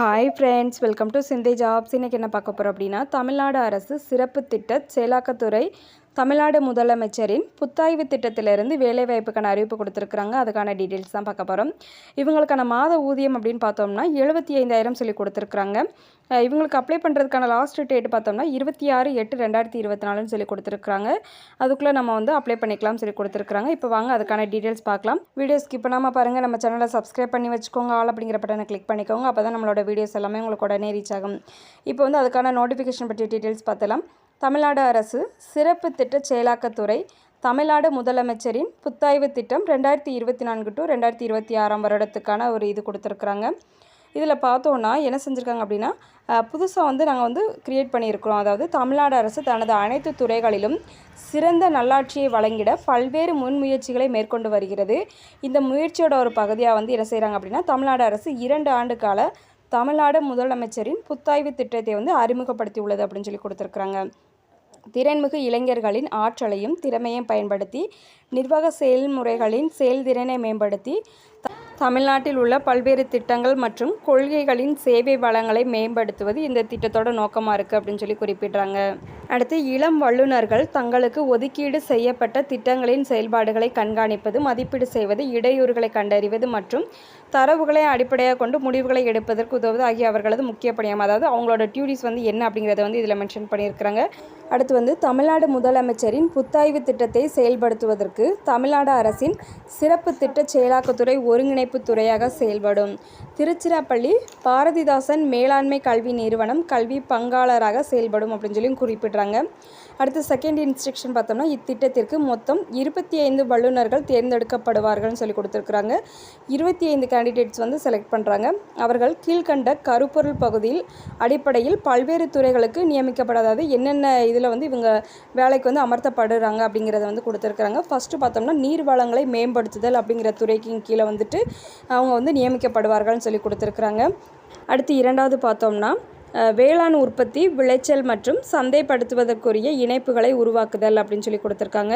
Hi friends welcome to Chinthai jobs இன்றைக்கி என்ன பார்க்க போகிறோம் அப்படின்னா தமிழ்நாடு அரசு சிறப்பு திட்ட செயலாக்கத்துறை தமிழ்நாடு முதலமைச்சரின் புத்தாய்வு திட்டத்திலிருந்து வேலைவாய்ப்புக்கான அறிவிப்பு கொடுத்துருக்குறாங்க. அதுக்கான டீட்டெயில்ஸ் தான் பார்க்க போகிறோம் இவங்களுக்கான மாத ஊதியம் அப்படின்னு பார்த்தோம்னா எழுபத்தி ஐந்தாயிரம் சொல்லி கொடுத்துருக்குறாங்க. இவங்களுக்கு அப்ளை பண்ணுறதுக்கான லாஸ்ட் டேட் பார்த்தோம்னா இருபத்தி ஆறு எட்டு ரெண்டாயிரத்தி இருபத்தி நாலுன்னு சொல்லி கொடுத்துருக்குறாங்க. அதுக்குள்ளே நம்ம வந்து அப்ளை பண்ணிக்கலாம் சொல்லி கொடுத்துருக்குறாங்க. இப்போ வாங்க அதுக்கான டீட்டெயில்ஸ் பார்க்கலாம். வீடியோ ஸ்கிப் பண்ணாமல் பாருங்கள் நம்ம சேனலை சப்ஸ்கிரைப் பண்ணி வச்சுக்கோங்க. ஆல் அப்படிங்கிற பட்டனை கிளிக் பண்ணிக்கோங்க. அப்போ தான் நம்மளோட வீடியோஸ் எல்லாமே உங்களுக்கு உடனே ரீச் ஆகும். இப்போ வந்து அதுக்கான நோட்டிஃபிகேஷன் பற்றிய டீட்டெயில்ஸ் பார்த்தலாம் தமிழ்நாடு அரசு சிறப்பு திட்ட செயலாக்கத்துறை தமிழ்நாடு முதலமைச்சரின் புத்தாய்வு திட்டம் ரெண்டாயிரத்தி இருபத்தி நான்கு டு ரெண்டாயிரத்தி இருபத்தி ஆறாம் வருடத்துக்கான ஒரு இது கொடுத்துருக்குறாங்க. இதில் பார்த்தோன்னா என்ன செஞ்சுருக்காங்க அப்படின்னா புதுசாக வந்து நாங்கள் வந்து க்ரியேட் பண்ணியிருக்கிறோம். அதாவது தமிழ்நாடு அரசு தனது அனைத்து துறைகளிலும் சிறந்த நல்லாட்சியை வழங்கிட பல்வேறு முன்முயற்சிகளை மேற்கொண்டு வருகிறது. இந்த முயற்சியோட ஒரு பகுதியாக வந்து என்ன செய்கிறாங்க அப்படின்னா தமிழ்நாடு அரசு இரண்டு ஆண்டு கால தமிழ்நாடு முதலமைச்சரின் புத்தாய்வு திட்டத்தை வந்து அறிமுகப்படுத்தி உள்ளது அப்படின்னு சொல்லி கொடுத்துருக்குறாங்க. திறன்மிகு இளைஞர்களின் ஆற்றலையும் திறமையும் பயன்படுத்தி நிர்வாக செயல்முறைகளின் செயல்திறனை மேம்படுத்தி தமிழ்நாட்டில் உள்ள பல்வேறு திட்டங்கள் மற்றும் கொள்கைகளின் சேவை வளங்களை மேம்படுத்துவது இந்த திட்டத்தோட நோக்கமாக இருக்குது அப்படின்னு சொல்லி குறிப்பிடுறாங்க. அடுத்து இளம் வல்லுநர்கள் தங்களுக்கு ஒதுக்கீடு செய்யப்பட்ட திட்டங்களின் செயல்பாடுகளை கண்காணிப்பது மதிப்பீடு செய்வது இடையூறுகளை கண்டறிவது மற்றும் தரவுகளை அடிப்படையாக கொண்டு முடிவுகளை எடுப்பதற்கு உதவுவது ஆகிய அவர்களது முக்கிய பணியம். அதாவது அவங்களோட டியூட்டிஸ் வந்து என்ன அப்படிங்கிறத வந்து இதில் மென்ஷன் பண்ணியிருக்கிறாங்க. அடுத்து வந்து தமிழ்நாடு முதலமைச்சரின் புத்தாய்வு திட்டத்தை செயல்படுத்துவதற்கு தமிழ்நாடு அரசின் சிறப்பு திட்ட செயலாக்கத்துறை ஒருங்கிணைப்பு துறையாக செயல்படும். திருச்சிராப்பள்ளி பாரதிதாசன் மேலாண்மை கல்வி நிறுவனம் கல்வி பங்காளராக செயல்படும் அப்படின்னு சொல்லி குறிப்பிடுறாங்க. அடுத்து செகண்ட் இன்ஸ்ட்ரக்ஷன் பார்த்தோம்னா இத்திட்டத்திற்கு மொத்தம் இருபத்தி ஐந்து வல்லுநர்கள் தேர்ந்தெடுக்கப்படுவார்கள்னு சொல்லி கொடுத்துருக்குறாங்க. இருபத்தி ஐந்து கேண்டிடேட்ஸ் வந்து செலக்ட் பண்ணுறாங்க அவர்கள் கீழ்கண்ட கருப்பொருள் பகுதியில் அடிப்படையில் பல்வேறு துறைகளுக்கு நியமிக்கப்பட அதாவது என்னென்ன இதில் வந்து இவங்க வேலைக்கு வந்து அமர்த்தப்படுறாங்க அப்படிங்கிறத வந்து கொடுத்துருக்குறாங்க. ஃபஸ்ட்டு பார்த்தோம்னா நீர் வளங்களை மேம்படுத்துதல் அப்படிங்கிற துறைக்கு கீழே வந்துட்டு அவங்க வந்து நியமிக்கப்படுவார்கள்னு சொல்லி கொடுத்துருக்குறாங்க. அடுத்து இரண்டாவது பார்த்தோம்னா வேளாண் உற்பத்தி விளைச்சல் மற்றும் சந்தைப்படுத்துவதற்குரிய இணைப்புகளை உருவாக்குதல் அப்படின்னு சொல்லி கொடுத்துருக்காங்க.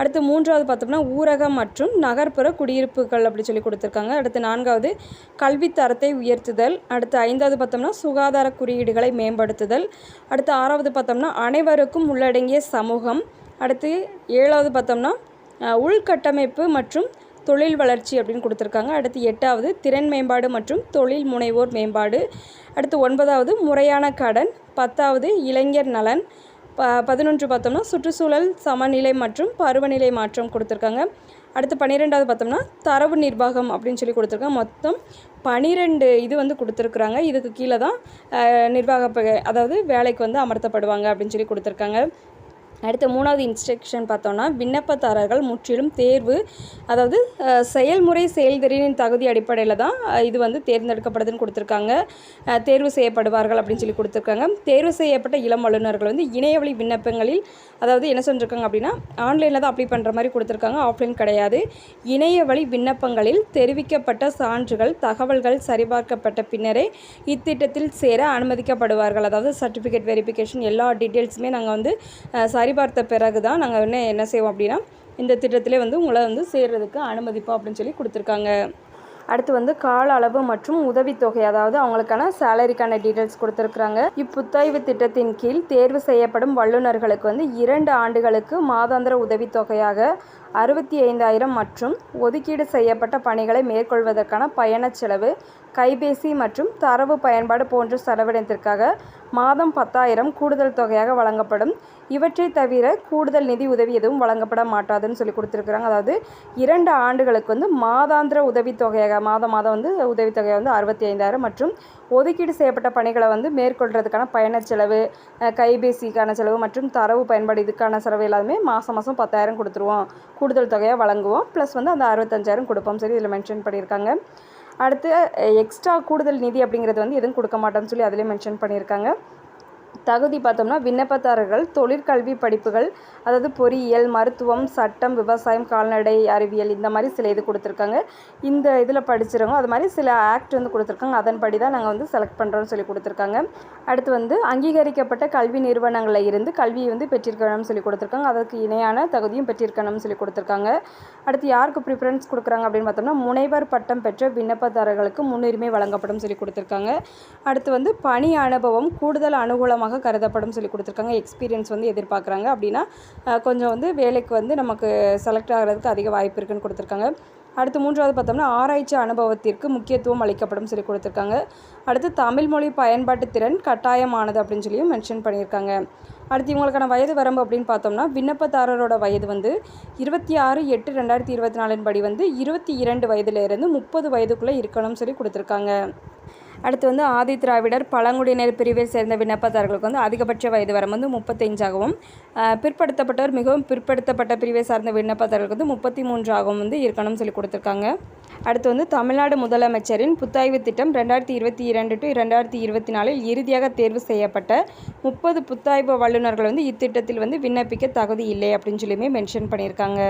அடுத்து மூன்றாவது பார்த்தோம்னா ஊரகம் மற்றும் நகர்ப்புற குடியிருப்புகள் அப்படின்னு சொல்லி கொடுத்துருக்காங்க. அடுத்து நான்காவது கல்வி தரத்தை உயர்த்துதல். அடுத்து ஐந்தாவது பார்த்தோம்னா சுகாதார குறியீடுகளை மேம்படுத்துதல். அடுத்து ஆறாவது பார்த்தோம்னா அனைவருக்கும் உள்ளடங்கிய சமூகம். அடுத்து ஏழாவது பார்த்தோம்னா உள்கட்டமைப்பு மற்றும் தொழில் வளர்ச்சி அப்படின்னு கொடுத்துருக்காங்க. அடுத்து எட்டாவது திறன் மேம்பாடு மற்றும் தொழில் முனைவோர் மேம்பாடு. அடுத்து ஒன்பதாவது முறையான கடன். பத்தாவது இளைஞர் நலன். ப பதினொன்று பார்த்தோம்னா சுற்றுச்சூழல் சமநிலை மற்றும் பருவநிலை மாற்றம் கொடுத்துருக்காங்க. அடுத்து பன்னிரெண்டாவது பார்த்தோம்னா தரவு நிர்வாகம் அப்படின்னு சொல்லி கொடுத்துருக்காங்க. மொத்தம் பனிரெண்டு இது வந்து கொடுத்துருக்குறாங்க. இதுக்கு கீழே தான் நிர்வாக அதாவது வேலைக்கு வந்து அமர்த்தப்படுவாங்க அப்படின்னு சொல்லி கொடுத்துருக்காங்க. அடுத்த மூணாவது இன்ஸ்ட்ரக்ஷன் பார்த்தோன்னா விண்ணப்பதாரர்கள் முற்றிலும் தேர்வு அதாவது செயல்முறை செயல்திறனின் தகுதி அடிப்படையில் தான் இது வந்து தேர்ந்தெடுக்கப்படுதுன்னு கொடுத்துருக்காங்க. தேர்வு செய்யப்படுவார்கள் அப்படின்னு சொல்லி கொடுத்துருக்காங்க. தேர்வு செய்யப்பட்ட இளம் வல்லுநர்கள் வந்து இணையவழி விண்ணப்பங்களில் அதாவது என்ன சொல்லியிருக்காங்க அப்படின்னா ஆன்லைனில் தான் அப்ளை பண்ணுற மாதிரி கொடுத்துருக்காங்க ஆஃப்லைன் கிடையாது. இணையவழி விண்ணப்பங்களில் தெரிவிக்கப்பட்ட சான்றுகள் தகவல்கள் சரிபார்க்கப்பட்ட பின்னரே இத்திட்டத்தில் சேர அனுமதிக்கப்படுவார்கள். அதாவது சர்டிஃபிகேட் வெரிஃபிகேஷன் எல்லா டீட்டெயில்ஸுமே நாங்கள் வந்து சரி சரிபார்த்த பிறகு தான் நாங்கள் என்ன என்ன செய்வோம் அப்படின்னா இந்த திட்டத்திலே வந்து உங்களை வந்து சேர்றதுக்கு அனுமதிப்போம் அப்படின்னு சொல்லி கொடுத்துருக்காங்க. அடுத்து வந்து கால அளவு மற்றும் உதவித்தொகை அதாவது அவங்களுக்கான சேலரிக்கான டீட்டெயில்ஸ் கொடுத்துருக்குறாங்க. இப்புத்தாய்வு திட்டத்தின் கீழ் தேர்வு செய்யப்படும் வல்லுநர்களுக்கு வந்து இரண்டு ஆண்டுகளுக்கு மாதாந்திர உதவித்தொகையாக அறுபத்தி ஐந்தாயிரம் மற்றும் ஒதுக்கீடு செய்யப்பட்ட பணிகளை மேற்கொள்வதற்கான பயணச் செலவு கைபேசி மற்றும் தரவு பயன்பாடு போன்ற செலவினத்திற்காக மாதம் பத்தாயிரம் கூடுதல் தொகையாக வழங்கப்படும். இவற்றை தவிர கூடுதல் நிதி உதவி எதுவும் வழங்கப்பட மாட்டாதுன்னு சொல்லி கொடுத்துருக்குறாங்க. அதாவது இரண்டு ஆண்டுகளுக்கு வந்து மாதாந்திர உதவித்தொகையாக மாதம் மாதம் வந்து உதவித்தொகை வந்து அறுபத்தி ஐந்தாயிரம் மற்றும் ஒதுக்கீடு செய்யப்பட்ட பணிகளை வந்து மேற்கொள்கிறதுக்கான பயணச் செலவு கைபேசிக்கான செலவு மற்றும் தரவு பயன்பாடு இதுக்கான செலவு எல்லாமே மாதம் மாதம் பத்தாயிரம் கொடுத்துருவோம். கூடுதல் தொகையாக வழங்குவோம். ப்ளஸ் வந்து அந்த அறுபத்தஞ்சாயிரம் கொடுப்போம். சரி இதில் மென்ஷன் பண்ணியிருக்காங்க. அடுத்து எக்ஸ்ட்ரா கூடுதல் நிதி அப்படிங்கிறது வந்து எதுவும் கொடுக்க மாட்டோம்னு சொல்லி அதிலே மென்ஷன் பண்ணியிருக்காங்க. தகுதி பார்த்தோம்னா விண்ணப்பதாரர்கள் தொழிற்கல்வி படிப்புகள் அதாவது பொறியியல் மருத்துவம் சட்டம் விவசாயம் கால்நடை அறிவியல் இந்த மாதிரி சில இது கொடுத்துருக்காங்க. இந்த இதில் படிச்சிருக்கோம் அது மாதிரி சில ஆக்ட் வந்து கொடுத்துருக்காங்க. அதன்படி தான் நாங்கள் வந்து செலக்ட் பண்ணுறோம்னு சொல்லி கொடுத்துருக்காங்க. அடுத்து வந்து அங்கீகரிக்கப்பட்ட கல்வி நிறுவனங்களில் இருந்து கல்வியை வந்து பெற்றிருக்கணும்னு சொல்லி கொடுத்துருக்காங்க. அதற்கு இணையான தகுதியும் பெற்றிருக்கணும்னு சொல்லி கொடுத்துருக்காங்க. அடுத்து யாருக்கு ப்ரிஃபரன்ஸ் கொடுக்குறாங்க அப்படின்னு பார்த்தோம்னா முனைவர் பட்டம் பெற்ற விண்ணப்பதாரர்களுக்கு முன்னுரிமை வழங்கப்படும் சொல்லி கொடுத்துருக்காங்க. அடுத்து வந்து பணி அனுபவம் கூடுதல் அனுகூலமாக கருதப்படும் சொல்லி கொடுத்துருக்காங்க. எக்ஸ்பீரியன்ஸ் வந்து எதிர்பார்க்குறாங்க. அப்படின்னா கொஞ்சம் வந்து வேலைக்கு வந்து நமக்கு செலக்ட் ஆகிறதுக்கு அதிக வாய்ப்பு இருக்குன்னு கொடுத்துருக்காங்க. அடுத்து மூன்றாவது பார்த்தோம்னா ஆராய்ச்சி அனுபவத்திற்கு முக்கியத்துவம் அளிக்கப்படும் சொல்லி கொடுத்துருக்காங்க. அடுத்து தமிழ் மொழி பயன்பாட்டு திறன் கட்டாயமானது அப்படின்னு சொல்லியும் மென்ஷன் பண்ணியிருக்காங்க. அடுத்து இவங்களுக்கான வயது வரம்பு அப்படின்னு பார்த்தோம்னா விண்ணப்பதாரரோட வயது வந்து இருபத்தி ஆறு எட்டு ரெண்டாயிரத்தி இருபத்தி நாலின் படி வந்து இருபத்தி இரண்டு வயதுலேருந்து முப்பது வயதுக்குள்ளே இருக்கணும்னு சொல்லி கொடுத்துருக்காங்க. அடுத்து வந்து ஆதி திராவிடர் பழங்குடியினர் பிரிவை சேர்ந்த விண்ணப்பதாரர்களுக்கு வந்து அதிகபட்ச வயது வரம்பு வந்து முப்பத்தஞ்சாகவும் பிற்படுத்தப்பட்டவர் மிகவும் பிற்படுத்தப்பட்ட பிரிவை சார்ந்த விண்ணப்பதாரர்களுக்கு வந்து முப்பத்தி மூன்றாகவும் வந்து இருக்கணும்னு சொல்லி கொடுத்துருக்காங்க. அடுத்து வந்து தமிழ்நாடு முதலமைச்சரின் புத்தாய்வு திட்டம் ரெண்டாயிரத்தி இருபத்தி இரண்டு டு ரெண்டாயிரத்தி இருபத்தி நாலில் இறுதியாக தேர்வு செய்யப்பட்ட முப்பது புத்தாய்வு வல்லுநர்கள் வந்து இத்திட்டத்தில் வந்து விண்ணப்பிக்க தகுதி இல்லை அப்படின்னு சொல்லியுமே மென்ஷன் பண்ணியிருக்காங்க.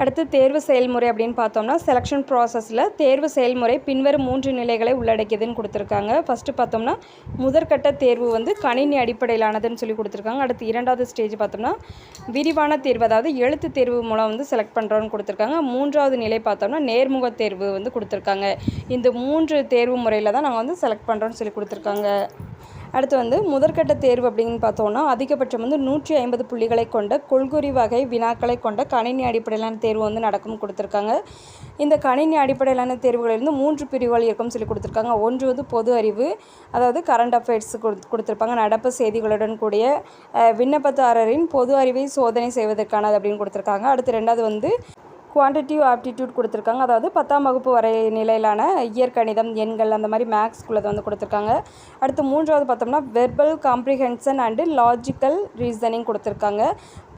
அடுத்து தேர்வு செயல்முறை அப்படின்னு பார்த்தோம்னா செலெக்ஷன் ப்ராசஸில் தேர்வு செயல்முறை பின்வரும் மூன்று நிலைகளை உள்ளடக்கியதுன்னு கொடுத்துருக்காங்க. ஃபஸ்ட்டு பார்த்தோம்னா முதற்கட்ட தேர்வு வந்து கணினி அடிப்படையிலானதுன்னு சொல்லி கொடுத்துருக்காங்க. அடுத்து இரண்டாவது ஸ்டேஜ் பார்த்தோம்னா விரிவான தேர்வு அதாவது எழுத்து தேர்வு மூலம் வந்து செலக்ட் பண்ணுறோன்னு கொடுத்துருக்காங்க. மூன்றாவது நிலை பார்த்தோம்னா நேர்முக தேர்வு வந்து கொடுத்துருக்காங்க. இந்த மூன்று தேர்வு முறையில் தான் நாங்கள் வந்து செலக்ட் பண்ணுறோன்னு சொல்லி கொடுத்துருக்காங்க. அடுத்து வந்து முதற்கட்ட தேர்வு அப்படின்னு பார்த்தோன்னா அதிகபட்சம் வந்து நூற்றி ஐம்பது புள்ளிகளை கொண்ட கொள்குறி வகை வினாக்களை கொண்ட கணினி அடிப்படையிலான தேர்வு வந்து நடக்கும் கொடுத்துருக்காங்க. இந்த கணினி அடிப்படையிலான தேர்வுகளிலிருந்து மூன்று பிரிவுகள் இருக்கும்னு சொல்லி கொடுத்துருக்காங்க. ஒன்று வந்து பொது அறிவு அதாவது கரண்ட் அஃபேர்ஸ் கொடுத்து கொடுத்துருப்பாங்க. நடப்பு செய்திகளுடன் கூடிய விண்ணப்பதாரரின் பொது அறிவை சோதனை செய்வதற்கானது அப்படின்னு கொடுத்துருக்காங்க. அடுத்து ரெண்டாவது வந்து குவான்டிட்டிவ் ஆப்டிடியூட் கொடுத்துருக்காங்க. அதாவது பத்தாம் வகுப்பு வரை நிலையிலான இயற்கணிதம் எண்கள் அந்த மாதிரி மேக்ஸ்குள்ளதை வந்து கொடுத்துருக்காங்க. அடுத்து மூன்றாவது பார்த்தோம்னா verbal comprehension and logical reasoning கொடுத்துருக்காங்க.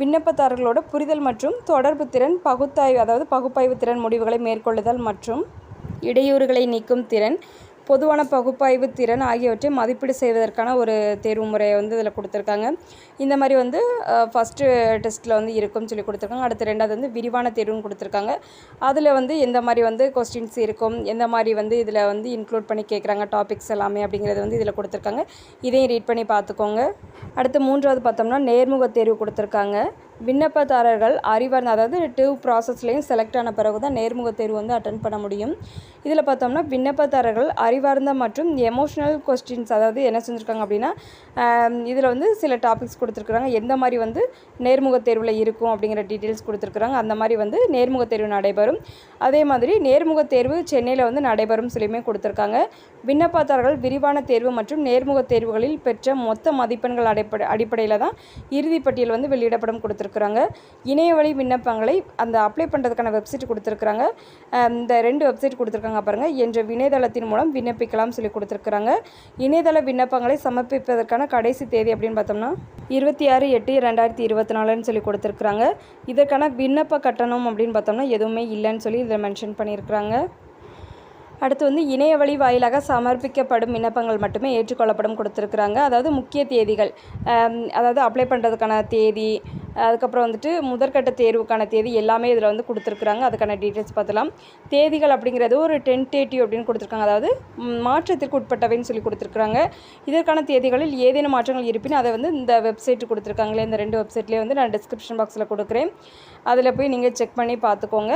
விண்ணப்பதாரர்களோட புரிதல் மற்றும் தொடர்பு திறன் பகுத்தாய்வு அதாவது பகுப்பாய்வு திறன் முடிவுகளை மேற்கொள்ளுதல் மற்றும் இடையூறுகளை நீக்கும் திறன் பொதுவான பகுப்பாய்வு திறன் ஆகியவற்றை மதிப்பீடு செய்வதற்கான ஒரு தேர்வு முறையை வந்து இதில் கொடுத்துருக்காங்க. இந்த மாதிரி வந்து ஃபஸ்ட்டு டெஸ்ட்டில் வந்து இருக்கும்னு சொல்லி கொடுத்துருக்காங்க. அடுத்து ரெண்டாவது வந்து விரிவான தேர்வுன்னு கொடுத்துருக்காங்க. அதில் வந்து எந்த மாதிரி வந்து கொஸ்டின்ஸ் இருக்கும் எந்த மாதிரி வந்து இதில் வந்து இன்க்ளூட் பண்ணி கேட்குறாங்க டாபிக்ஸ் எல்லாமே அப்படிங்கிறது வந்து இதில் கொடுத்துருக்காங்க. இதையும் ரீட் பண்ணி பார்த்துக்கோங்க. அடுத்து மூன்றாவது பார்த்தோம்னா நேர்முக தேர்வு கொடுத்துருக்காங்க. விண்ணப்பதாரர்கள் அறிவார்ந்த அதாவது டூ ப்ராசஸ்லேயும் செலக்ட் ஆன பிறகு தான் நேர்முக தேர்வு வந்து அட்டன் பண்ண முடியும். இதில் பார்த்தோம்னா விண்ணப்பதாரர்கள் அறிவார்ந்த மற்றும் எமோஷ்னல் கொஸ்டின்ஸ் அதாவது என்ன செஞ்சுருக்காங்க அப்படின்னா இதில் வந்து சில டாபிக்ஸ் கொடுத்துருக்குறாங்க. எந்த மாதிரி வந்து நேர்முக தேர்வில் இருக்கும் அப்படிங்கிற டீட்டெயில்ஸ் கொடுத்துருக்குறாங்க. அந்த மாதிரி வந்து நேர்முக தேர்வு நடைபெறும். அதே மாதிரி நேர்முக தேர்வு சென்னையில் வந்து நடைபெறும் சொல்லியுமே கொடுத்துருக்காங்க. விண்ணப்பதாரர்கள் விரிவான தேர்வு மற்றும் நேர்முக தேர்வுகளில் பெற்ற மொத்த மதிப்பெண்கள் அடிப்படை அடிப்படையில் தான் இறுதிப்பட்டியல் வந்து வெளியிடப்படும் கொடுத்துருக்குறாங்க. இணையவழி விண்ணப்பங்களை அந்த அப்ளை பண்ணுறதுக்கான வெப்சைட் கொடுத்துருக்குறாங்க. இந்த ரெண்டு வெப்சைட் கொடுத்துருக்காங்க பாருங்கள் என்ற இணையதளத்தின் மூலம் விண்ணப்பிக்கலாம் சொல்லி கொடுத்துருக்குறாங்க. இணையதள விண்ணப்பங்களை சமர்ப்பிப்பதற்கான கடைசி தேதி அப்படின்னு பார்த்தோம்னா இருபத்தி ஆறு எட்டு ரெண்டாயிரத்தி இருபத்தி நாலுன்னு சொல்லி கொடுத்துருக்குறாங்க. இதற்கான விண்ணப்ப கட்டணம் அப்படின்னு பார்த்தோம்னா எதுவுமே இல்லைன்னு சொல்லி இதில் மென்ஷன் பண்ணியிருக்கிறாங்க. அடுத்து வந்து இணைய வழி வாயிலாக சமர்ப்பிக்கப்படும் விண்ணப்பங்கள் மட்டுமே ஏற்றுக்கொள்ளப்படும் கொடுத்துருக்குறாங்க. அதாவது முக்கிய தேதிகள் அதாவது அப்ளை பண்ணுறதுக்கான தேதி அதுக்கப்புறம் வந்துட்டு முதற்கட்ட தேர்வுக்கான தேதி எல்லாமே இதில் வந்து கொடுத்துருக்குறாங்க. அதுக்கான டீட்டெயில்ஸ் பார்த்துலாம். தேதிகள் அப்படிங்கிறது ஒரு டென்டேட்டிவ் அப்படின்னு கொடுத்துருக்காங்க. அதாவது மாற்றத்திற்கு உட்பட்டவைன்னு சொல்லி கொடுத்துருக்குறாங்க. இதற்கான தேதிகளில் ஏதேனும் மாற்றங்கள் இருப்பினும் அதை வந்து இந்த வெப்சைட் கொடுத்துருக்காங்களே இந்த ரெண்டு வெப்சைட்லேயே வந்து நான் டிஸ்கிரிப்ஷன் பாக்ஸில் கொடுக்குறேன். அதில் போய் நீங்கள் செக் பண்ணி பார்த்துக்கோங்க.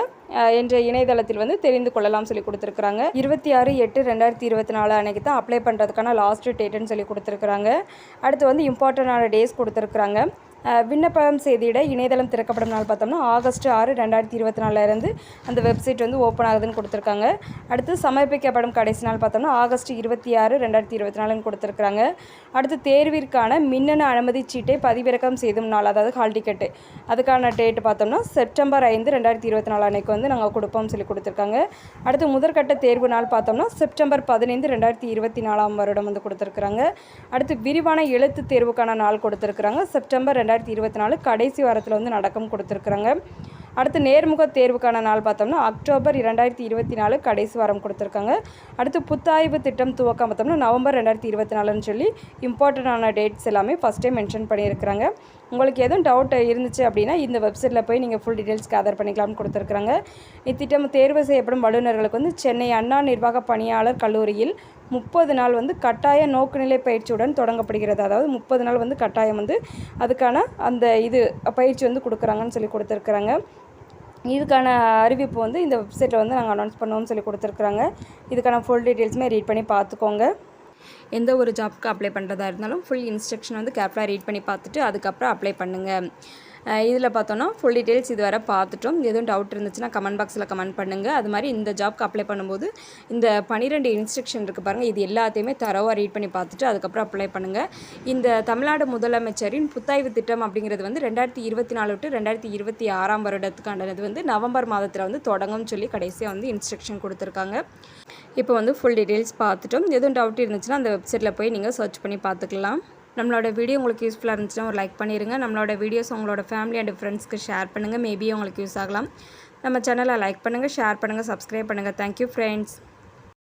என்ற இணையதளத்தில் வந்து தெரிந்து கொள்ளலாம் சொல்லி கொடுத்துருக்குறாங்க. இருபத்தி ஆறு எட்டு ரெண்டாயிரத்தி இருபத்தி நாலு அன்றைக்கி தான் அப்ளை பண்ணுறதுக்கான லாஸ்ட் டேட்டுன்னு சொல்லி கொடுத்துருக்குறாங்க. அடுத்து வந்து இம்பார்ட்டண்டான டேஸ் கொடுத்துருக்குறாங்க. விண்ணப்பம் செய்திட இணையதளம் திறக்கப்படும் நாள் பார்த்தோம்னா ஆகஸ்ட் ஆறு ரெண்டாயிரத்தி இருபத்தி நாலுலேருந்து அந்த வெப்சைட் வந்து ஓப்பன் ஆகுதுன்னு கொடுத்துருக்காங்க. அடுத்து சமர்ப்பிக்கப்படும் கடைசி நாள் பார்த்தோம்னா ஆகஸ்ட் இருபத்தி ஆறு ரெண்டாயிரத்தி இருபத்தி நாலுன்னு கொடுத்துருக்காங்க அடுத்து தேர்விற்கான மின்னணு அனுமதி சீட்டை பதிவிறக்கம் செய்தும் நாள் அதாவது ஹால் டிக்கெட்டு அதுக்கான டேட் பார்த்தோம்னா செப்டம்பர் ஐந்து ரெண்டாயிரத்தி இருபத்தி நாலு அன்னைக்கு வந்து நாங்கள் கொடுப்போம் சொல்லி கொடுத்துருக்காங்க. அடுத்து முதற்கட்ட தேர்வு நாள் பார்த்தோம்னா செப்டம்பர் பதினைந்து ரெண்டாயிரத்தி இருபத்தி நாலாம் வருடம் வந்து கொடுத்துருக்குறாங்க. அடுத்து விரிவான எழுத்து தேர்வுக்கான நாள் கொடுத்துருக்குறாங்க. செப்டம்பர் ரெண்டாயிரத்தி இருபத்தி நாலு கடைசி வாரத்தில் வந்து நடக்கும் கொடுத்துருக்குறாங்க. அடுத்து நேர்முக தேர்வுக்கான நாள் பார்த்தோம்னா அக்டோபர் இரண்டாயிரத்தி இருபத்தி நாலு கடைசி வாரம் கொடுத்துருக்காங்க. அடுத்து புத்தாய்வு திட்டம் துவக்கம் பார்த்தோம்னா நவம்பர் ரெண்டாயிரத்தி இருபத்தி நாலுன்னு சொல்லி இம்பார்ட்டண்ட்டான டேட்ஸ் எல்லாமே ஃபஸ்ட்டே மென்ஷன் பண்ணியிருக்கிறாங்க. உங்களுக்கு எதுவும் டவுட் இருந்துச்சு அப்படின்னா இந்த வெப்சைட்டில் போய் நீங்கள் ஃபுல் டீட்டெயில்ஸ் கேதர் பண்ணிக்கலாம்னு கொடுத்துருக்குறாங்க. இத்திட்டம் தேர்வு செய்யப்படும் வல்லுநர்களுக்கு வந்து சென்னை அண்ணா நிர்வாக பணியாளர் கல்லூரியில் முப்பது நாள் வந்து கட்டாய நோக்குநிலை பயிற்சியுடன் தொடங்கப்படுகிறது. அதாவது முப்பது நாள் வந்து கட்டாயம் வந்து அதுக்கான அந்த இது பயிற்சி வந்து கொடுக்குறாங்கன்னு சொல்லி கொடுத்துருக்குறாங்க. இதுக்கான அறிவிப்பு வந்து இந்த வெப்சைட்டில் வந்து நாங்கள் அனௌன்ஸ் பண்ணுவோம்னு சொல்லி கொடுத்துருக்குறாங்க. இதுக்கான ஃபுல் டீட்டெயில்ஸுமே ரீட் பண்ணி பார்த்துக்கோங்க. எந்த ஒரு ஜாப்க்கு அப்ளை பண்ணுறதா இருந்தாலும் ஃபுல் இன்ஸ்ட்ரக்ஷன் வந்து கேர்ஃபுல்லாக ரீட் பண்ணி பார்த்துட்டு அதுக்கப்புறம் அப்ளை பண்ணுங்கள் இதில் பார்த்தோன்னா ஃபுல் டீட்டெயில்ஸ் இது வரை பார்த்துட்டோம். எதுவும் டவுட் இருந்துச்சுன்னா கமெண்ட் பாக்ஸில் கமெண்ட் பண்ணுங்கள் அது மாதிரி இந்த ஜாப்க்கு அப்ளை பண்ணும்போது இந்த பன்னிரெண்டு இன்ஸ்ட்ரக்ஷன் இருக்குது பாருங்கள் இது எல்லாத்தையுமே தரவாக ரீட் பண்ணி பார்த்துட்டு அதுக்கப்புறம் அப்ளை பண்ணுங்கள் இந்த தமிழ்நாடு முதலமைச்சரின் புத்தாய்வு திட்டம் அப்படிங்கிறது வந்து ரெண்டாயிரத்தி இருபத்தி நாலு டு ரெண்டாயிரத்தி இருபத்தி ஆறாம் வருடத்துக்கானது வந்து நவம்பர் மாதத்தில் வந்து தொடங்கும்னு சொல்லி கடைசியாக வந்து இன்ஸ்ட்ரக்ஷன் கொடுத்துருக்காங்க. இப்போ வந்து ஃபுல் டீட்டெயில்ஸ் பார்த்துட்டோம். எதுவும் டவுட் இருந்துச்சுன்னா அந்த வெப்சைட்டில் போய் நீங்கள் சர்ச் பண்ணி பார்த்துக்கலாம். நம்மளோட வீடியோ உங்களுக்கு யூஸ்ஃபுல்லாக இருந்துச்சுன்னா ஒரு லைக் பண்ணிடுங்க நம்மளோட வீடியோஸ் உங்களோட ஃபேமிலி அண்ட் ஃப்ரெண்ட்ஸ்க்கு ஷேர் பண்ணுங்கள் மேபி உங்களுக்கு யூஸ் ஆகலாம். நம்ம சேனலை லைக் பண்ணுங்கள் ஷேர் பண்ணுங்கள் சப்ஸ்கிரைப் பண்ணுங்கள் தேங்க்யூ ஃப்ரெண்ட்ஸ்